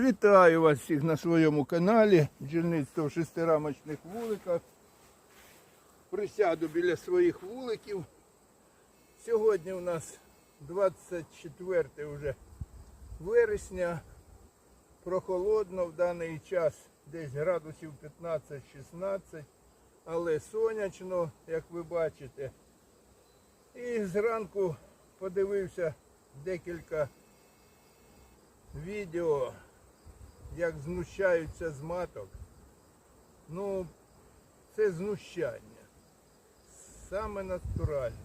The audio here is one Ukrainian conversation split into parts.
Вітаю вас всіх на своєму каналі Бджільництво в шестирамочних вуликах. Присяду біля своїх вуликів. Сьогодні у нас 24 вже вересня. Прохолодно в даний час десь градусів 15-16, але сонячно, як ви бачите. І зранку подивився декілька відео, як знущаються з маток. Ну, це знущання. Саме натуральне.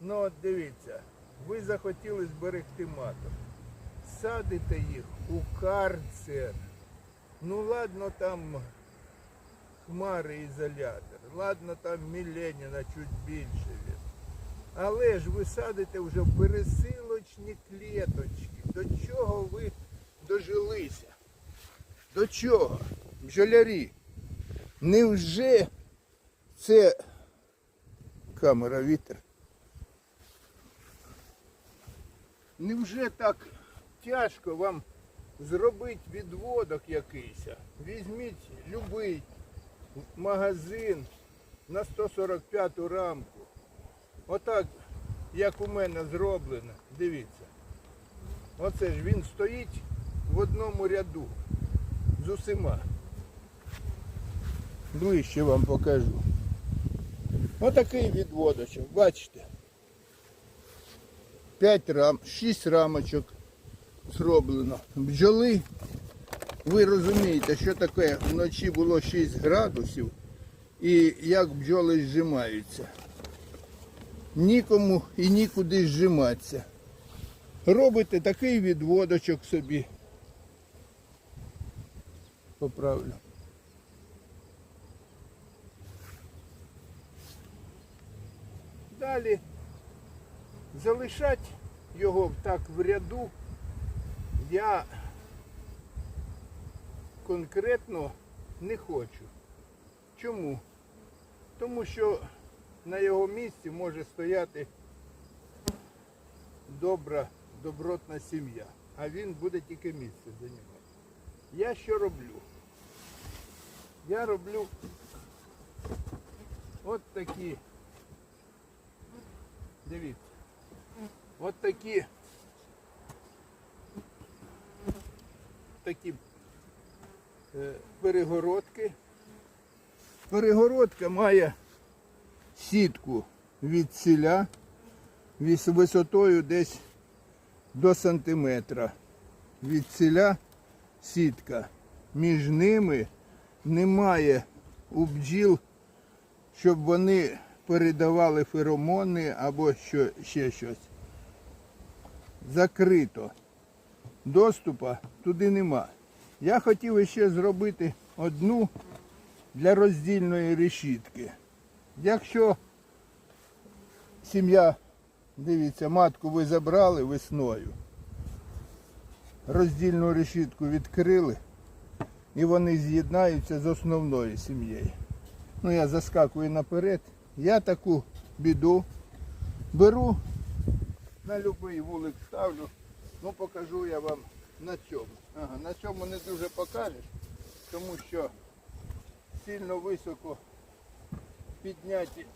Ну от дивіться, ви захотіли зберегти маток. Садите їх у карцер. Ну ладно там хмари ізолятор, ладно там Міленіна чуть більше він. Але ж ви садите вже пересилочні клеточки. До чого ви дожилися? До чого? Бджолярі? Невже це камера вітер? Невже так тяжко вам зробити відводок якийсь? Візьміть любий магазин на 145 рамку. Отак, як у мене зроблено, дивіться. Оце ж він стоїть в одному ряду з усіма. Ближче вам покажу. Отакий відводочок, бачите? 5 рам, 6 рамочок зроблено. Бджоли, ви розумієте, що таке вночі було 6 градусів і як бджоли зжимаються. Нікому і нікуди зжиматися. Робите такий відводочок собі. Поправлю. Далі залишати його так в ряду я конкретно не хочу. Чому? Тому що на його місці може стояти добра, добротна сім'я, а він буде тільки місце займати. Я що роблю? Я роблю от такі, дивіться, от такі, такі е, перегородки. Перегородка має сітку від віс- висотою десь до сантиметра. Від ціля сітка. Між ними немає у бджіл, щоб вони передавали феромони або що, ще щось. Закрито. Доступа туди нема. Я хотів ще зробити одну для роздільної решітки. Якщо сім'я, дивіться, матку ви забрали весною, роздільну решітку відкрили і вони з'єднаються з основною сім'єю. Ну я заскакую наперед. Я таку біду беру, на будь-який вулик ставлю. Ну покажу я вам на цьому. Ага, на цьому не дуже покажеш, тому що сильно високо підняті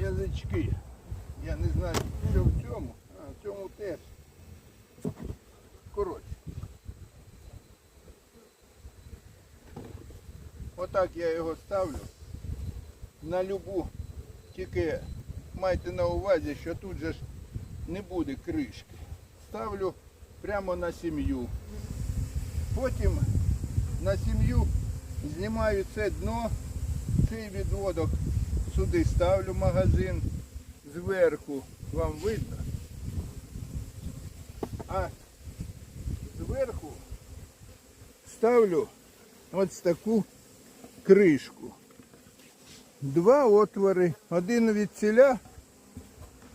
язички. Я не знаю, що в цьому, а в цьому теж. Отак я його ставлю на любу, тільки майте на увазі, що тут же ж не буде кришки. Ставлю прямо на сім'ю. Потім на сім'ю знімаю це дно, цей відводок сюди ставлю магазин, зверху вам видно. А зверху ставлю ось таку кришку. Два отвори, один від ціля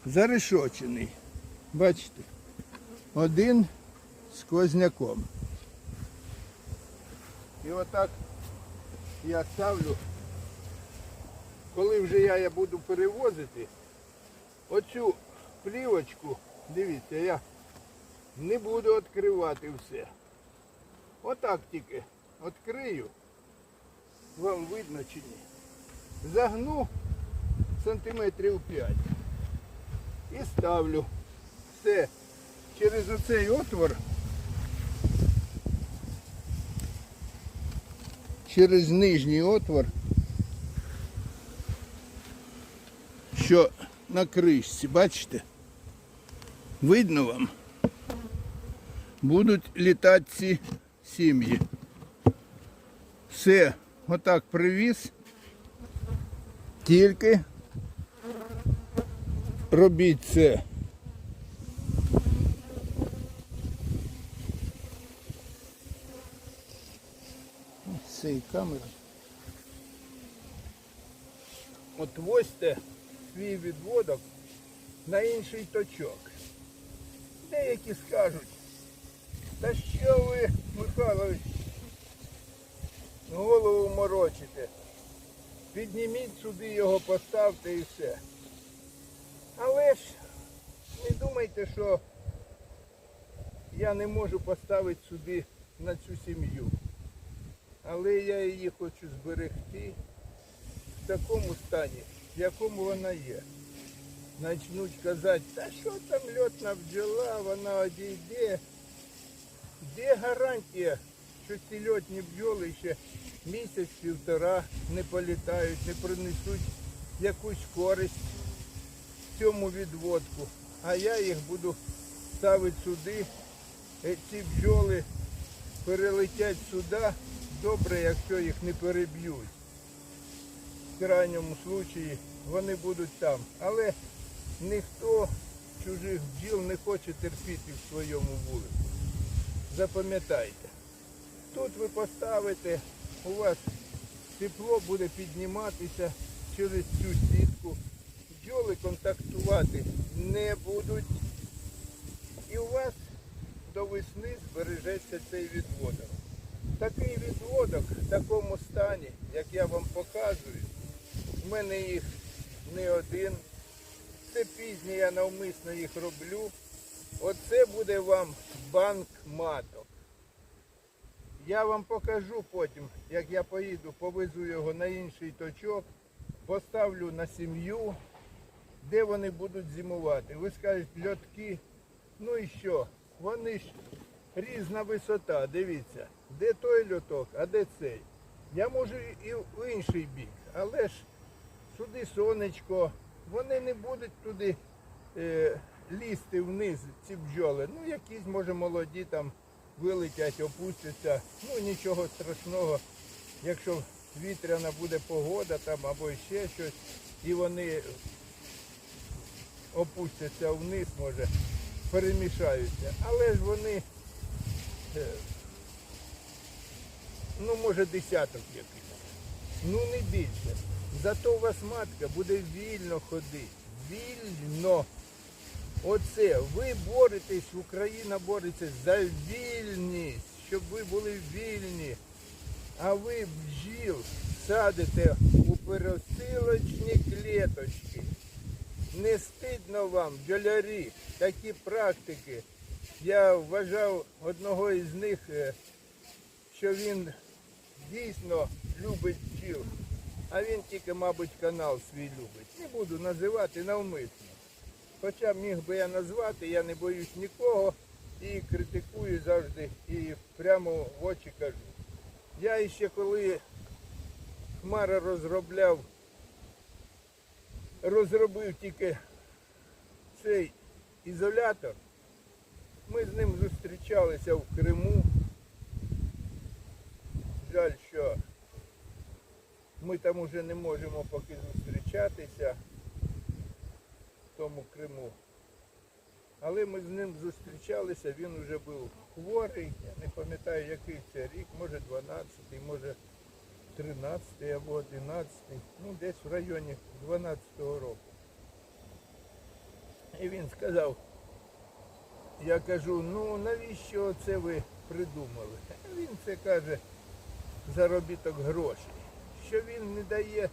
зарешочений. Бачите? Один з козняком. І отак я ставлю, коли вже я, я буду перевозити, оцю плівочку, дивіться, я не буду відкривати все. Отак тільки відкрию. Вам видно чи ні. Загну сантиметрів 5. І ставлю все через оцей отвор. Через нижній отвор, що на кришці, бачите? Видно вам? Будуть літати ці сім'ї. Все, отак привіз. Тільки робіть це. Цієї камери. От возьте свій відводок на інший точок. Деякі скажуть, та що ви, Михайлович, голову морочите. Підніміть сюди його, поставте і все. Але ж не думайте, що я не можу поставити сюди на цю сім'ю. Але я її хочу зберегти в такому стані, в якому вона є. Начнуть казати, та що там льотна бджола, вона одійде. Де гарантія, що ці льотні бджоли ще місяць-півтора не політають, не принесуть якусь користь цьому відводку. А я їх буду ставити сюди. Е, Ці бджоли перелетять сюди. Добре, якщо їх не переб'ють. В крайньому случаї вони будуть там. Але ніхто чужих бджіл не хоче терпіти в своєму вулику. Запам'ятайте. Тут ви поставите, у вас тепло буде підніматися через цю сітку. Бджоли контактувати не будуть. І у вас до весни збережеться цей відводок. Такий відводок в такому стані, як я вам показую, в мене їх не один. Це пізні, я навмисно їх роблю. Оце буде вам банк маток. Я вам покажу потім, як я поїду, повезу його на інший точок, поставлю на сім'ю, де вони будуть зимувати. Ви скажете, льотки, ну і що? Вони ж різна висота, дивіться, де той льоток, а де цей. Я можу і в інший бік, але ж сюди сонечко, вони не будуть туди е, лізти вниз, ці бджоли. Ну, якісь, може, молоді там вилетять, опустяться. Ну, нічого страшного, якщо вітряна буде погода там або ще щось, і вони опустяться вниз, може, перемішаються. Але ж вони, е, ну, може, десяток якийсь. Ну не більше. Зато у вас матка буде вільно ходити. Вільно. Оце. Ви боретесь, Україна бореться за вільність, щоб ви були вільні. А ви бджіл садите у пересилочні клеточки. Не стидно вам, бджолярі, такі практики. Я вважав одного із них, е, що він дійсно любить бджіл, а він тільки, мабуть, канал свій любить. Не буду називати навмисно. Хоча міг би я назвати, я не боюсь нікого і критикую завжди і прямо в очі кажу. Я ще коли Хмара розробляв, розробив тільки цей ізолятор, ми з ним зустрічалися в Криму. Жаль, що ми там уже не можемо поки зустрічатися тому Криму. Але ми з ним зустрічалися, він вже був хворий, я не пам'ятаю який це рік, може 12-й, може 13-й або 11-й, ну десь в районі 12-го року. І він сказав, я кажу, ну навіщо це ви придумали? Він це каже, заробіток грошей, що він не дає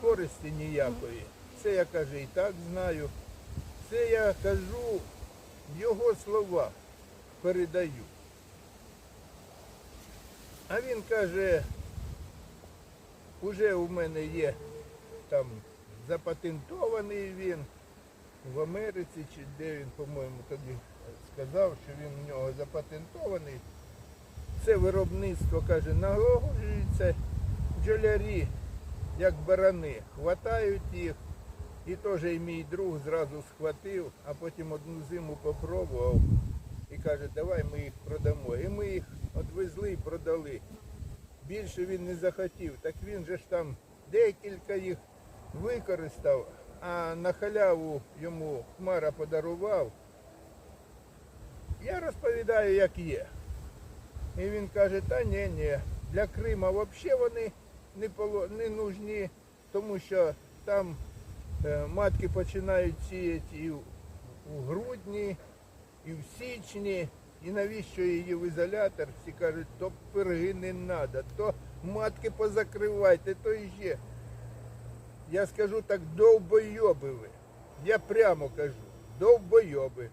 користі ніякої. Це я каже і так знаю. Це я кажу його словах, передаю. А він каже, уже у мене є там запатентований він в Америці, чи де він, по-моєму, тоді сказав, що він у нього запатентований. Це виробництво, каже, налагоджується бджолярі, як барани, хватають їх. І теж і мій друг зразу схватив, а потім одну зиму попробував і каже, давай ми їх продамо. І ми їх відвезли і продали. Більше він не захотів. Так він же ж там декілька їх використав, а на халяву йому Хмара подарував. Я розповідаю, як є. І він каже, та ні, ні, для Крима взагалі вони не, не нужні, тому що там матки починають сіяти і у грудні, і в січні. І навіщо її в ізолятор? Всі кажуть, то пирги не треба, то матки позакривайте, то іще. Я скажу так, довбойоби ви. Я прямо кажу, довбойоби.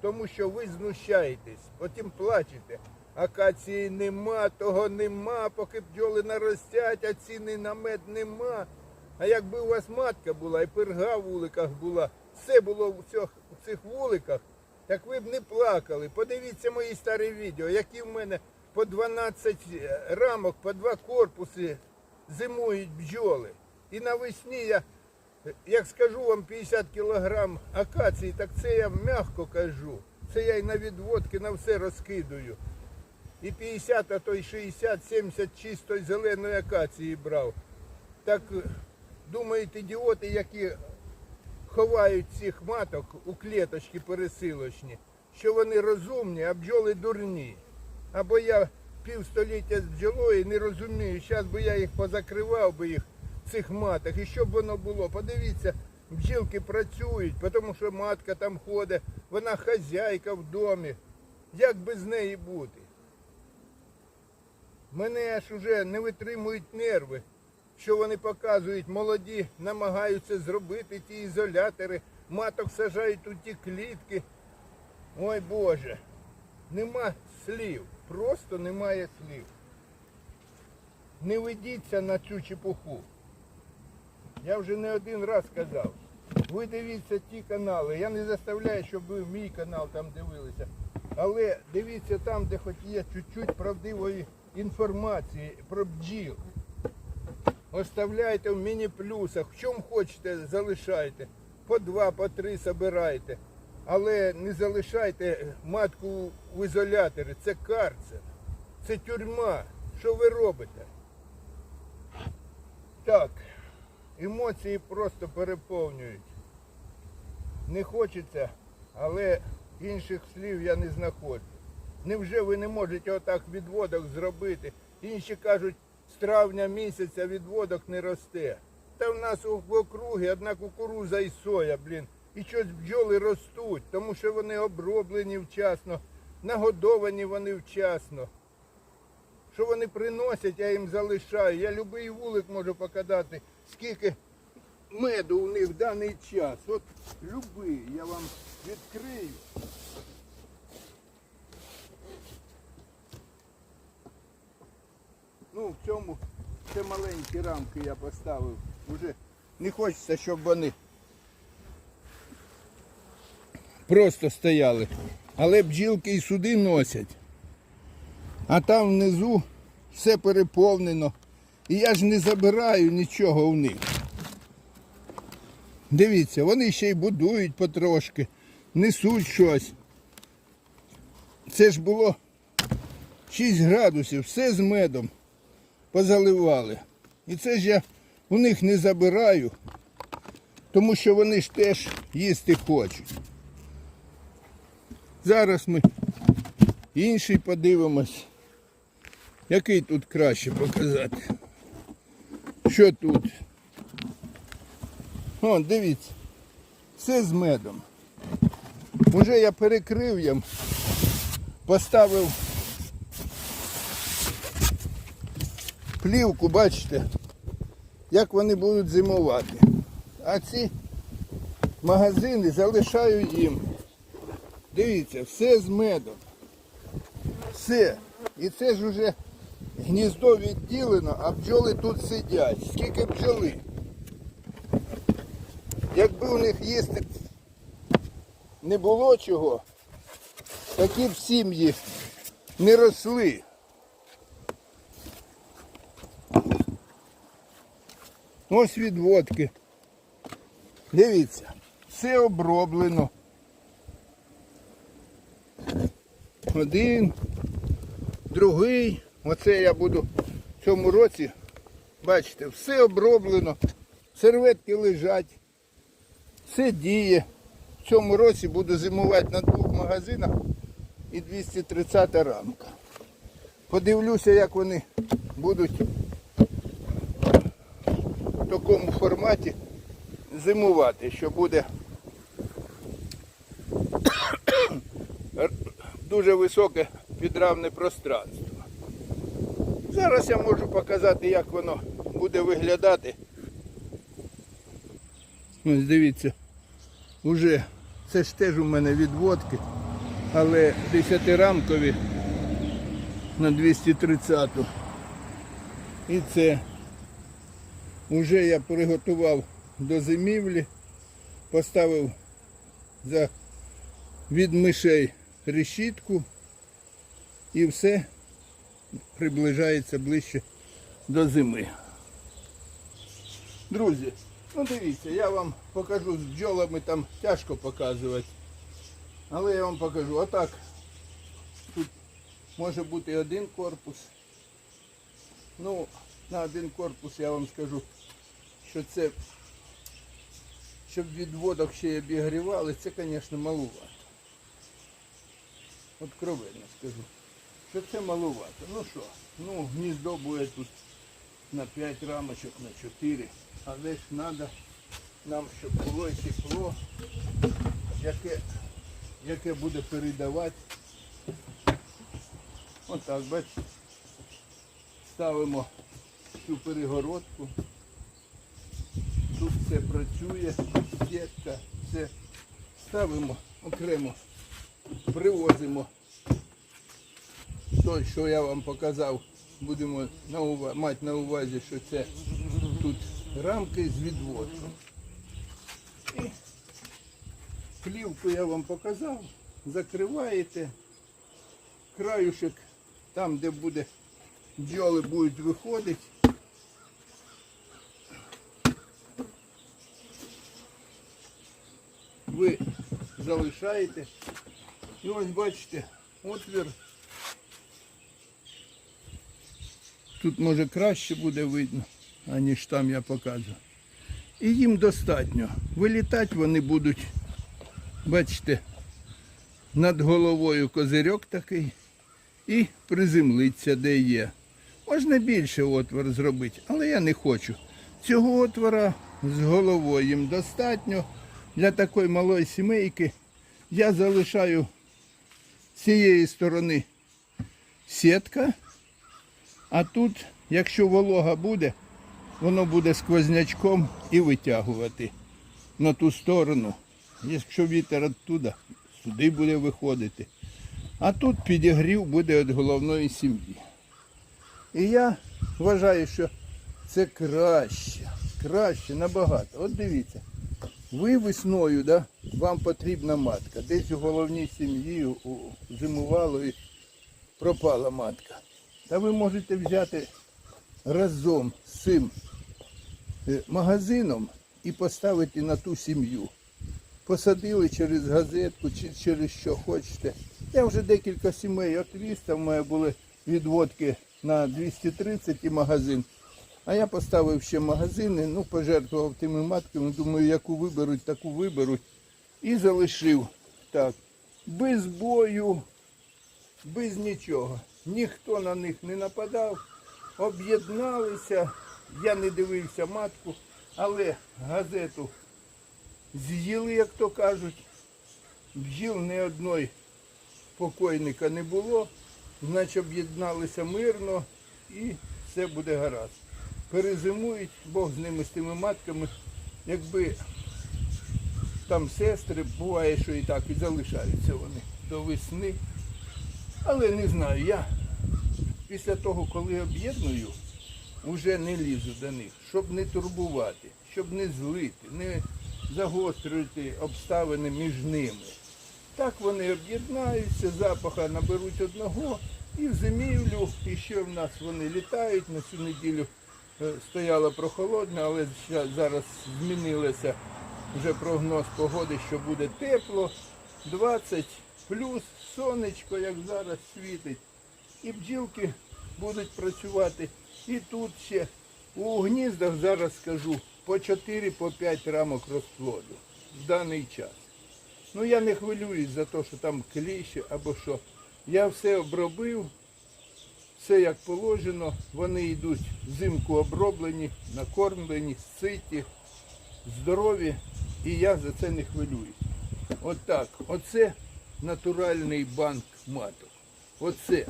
Тому що ви знущаєтесь, потім плачете. Акації нема, того нема, поки бджоли наростять, а ціни на мед нема. А якби у вас матка була і пирга в вуликах була, все було в цих, в цих вуликах, так ви б не плакали. Подивіться мої старі відео, які в мене по 12 рамок, по два корпуси зимують бджоли. І навесні я, як скажу вам 50 кілограм акації, так це я м'яко кажу. Це я і на відводки на все розкидую. І 50, а то й 60, 70 чистої зеленої акації брав. Так е, думають ідіоти, які ховають цих маток у клеточки пересилочні, що вони розумні, а бджоли дурні. Або я півстоліття з бджолою не розумію, зараз би я їх позакривав би їх, цих маток, і що б воно було. Подивіться, бджілки працюють, тому що матка там ходить, вона хазяйка в домі. Як без неї бути? Мене аж уже не витримують нерви, що вони показують, молоді намагаються зробити ті ізолятори, маток сажають у ті клітки. Ой Боже, нема слів, просто немає слів. Не ведіться на цю чепуху. Я вже не один раз казав. Ви дивіться ті канали. Я не заставляю, щоб ви мій канал там дивилися. Але дивіться там, де хоч є чуть-чуть правдивої інформації про бджіл. Оставляйте в міні-плюсах. В чому хочете, залишайте. По два, по три забирайте. Але не залишайте матку в ізоляторі. Це карцер. Це тюрма. Що ви робите? Так, емоції просто переповнюють. Не хочеться, але інших слів я не знаходжу. Невже ви не можете отак відводок зробити? Інші кажуть, з травня місяця відводок не росте. Та в нас в округі одна кукуруза і соя, блін. І щось бджоли ростуть, тому що вони оброблені вчасно, нагодовані вони вчасно. Що вони приносять, я їм залишаю. Я любий вулик можу показати, скільки меду у них в даний час. От любий, я вам відкрию. Ну, в цьому це маленькі рамки я поставив. Уже не хочеться, щоб вони просто стояли. Але бджілки і сюди носять. А там внизу все переповнено. І я ж не забираю нічого у них. Дивіться, вони ще й будують потрошки, несуть щось. Це ж було 6 градусів, все з медом позаливали. І це ж я у них не забираю, тому що вони ж теж їсти хочуть. Зараз ми інший подивимось. Який тут краще показати? Що тут? О, дивіться. Все з медом. Уже я перекрив їм, поставив плівку, бачите, як вони будуть зимувати. А ці магазин і залишаю їм. Дивіться, все з медом. Все. І це ж уже гніздо відділено, а бджоли тут сидять. Скільки бджоли? Якби у них їсти не було чого, такі б сім'ї не росли. Ось відводки. Дивіться, все оброблено. Один, другий. Оце я буду в цьому році, бачите, все оброблено. Серветки лежать. Все діє. В цьому році буду зимувати на двох магазинах і 230 рамка. Подивлюся, як вони будуть такому форматі зимувати, що буде дуже високе підравне пространство. Зараз я можу показати, як воно буде виглядати. Ось дивіться, уже це ж теж у мене відводки, але 10-рамкові на 230. І це вже я приготував до зимівлі, поставив за від мишей решітку і все приближається ближче до зими. Друзі, ну дивіться, я вам покажу з бджолами там тяжко показувати. Але я вам покажу. Отак. Тут може бути один корпус. Ну, на один корпус я вам скажу, що це, щоб відводок ще й обігрівали, це, звісно, малувато. Откровенно скажу. Що це малувато. Ну що, ну гніздо буде тут на 5 рамочок, на 4. Але ж треба нам, щоб було тепло, яке, яке буде передавати. Отак, бачите. Ставимо цю перегородку. Все працює, сітка, все. Ставимо окремо, привозимо той, що я вам показав, будемо на ува- мати на увазі, що це тут рамки з відводком. І плівку я вам показав, закриваєте, краюшек, там, де буде бджоли будуть виходити. Ви залишаєте. І ось бачите, отвір. Тут може краще буде видно, аніж там я показую. І їм достатньо. Вилітати вони будуть, бачите, над головою козирьок такий і приземлиться, де є. Можна більше отвор зробити, але я не хочу. Цього отвора з головою їм достатньо для такої малої сімейки. Я залишаю з цієї сторони сітка, а тут, якщо волога буде, воно буде сквознячком і витягувати на ту сторону. Якщо вітер оттуда, сюди буде виходити. А тут підігрів буде від головної сім'ї. І я вважаю, що це краще, краще набагато. От дивіться, ви весною, да, вам потрібна матка. Десь у головній сім'ї у, зимувало і пропала матка. Та ви можете взяти разом з цим е, магазином і поставити на ту сім'ю. Посадили через газетку чи через що хочете. Я вже декілька сімей отвіз, там в мене були відводки на 230 і магазин. А я поставив ще магазини, ну, пожертвував тими матками, думаю, яку виберуть, таку виберуть. І залишив так. Без бою, без нічого. Ніхто на них не нападав, об'єдналися. Я не дивився матку, але газету з'їли, як то кажуть. Бджіл ні одної покойника не було, значить об'єдналися мирно і все буде гаразд. Перезимують, Бог з ними, з тими матками. Якби там сестри, буває, що і так і залишаються вони до весни. Але не знаю, я після того, коли об'єдную, вже не лізу до них, щоб не турбувати, щоб не злити, не загострювати обставини між ними. Так вони об'єднаються, запаха наберуть одного і в зимівлю, і ще в нас вони літають. На цю неділю е, стояло прохолодно, але зараз змінилося вже прогноз погоди, що буде тепло, 20 плюс, сонечко, як зараз світить. І бджілки будуть працювати. І тут ще у гніздах зараз скажу по 4 по 5 рамок розплоду в даний час. Ну я не хвилююсь за те, що там кліщі або що. Я все обробив, все як положено. Вони йдуть взимку оброблені, накормлені, ситі, здорові, і я за це не хвилююсь. От. Оце натуральний банк маток. Оце,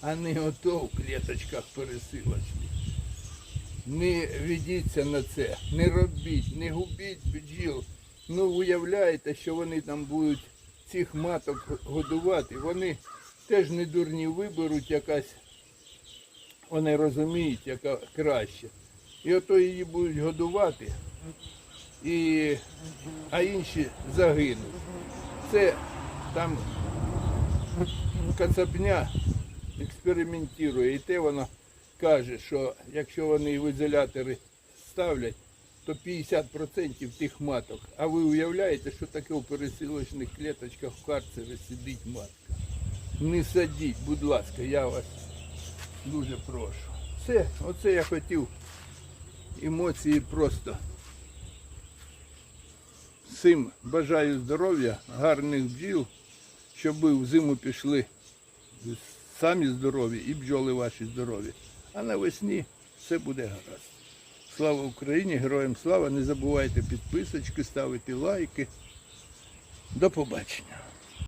а не ото в клеточках пересилочних. Не ведіться на це, не робіть, не губіть бджіл. Ну, уявляєте, що вони там будуть цих маток годувати. Вони теж не дурні виберуть якась, вони розуміють, яка краще. І ото її будуть годувати, і, а інші загинуть. Це там кацапня експериментує, і те вона каже, що якщо вони в ізолятори ставлять, то 50% тих маток. А ви уявляєте, що таке у пересилочних клеточках в карцері сидить матка? Не садіть, будь ласка, я вас дуже прошу. Все, оце я хотів. Емоції просто. Всім бажаю здоров'я, гарних бджіл, щоб ви в зиму пішли самі здорові і бджоли ваші здорові. А навесні все буде гаразд. Слава Україні, героям слава! Не забувайте підписочки, ставити лайки. До побачення.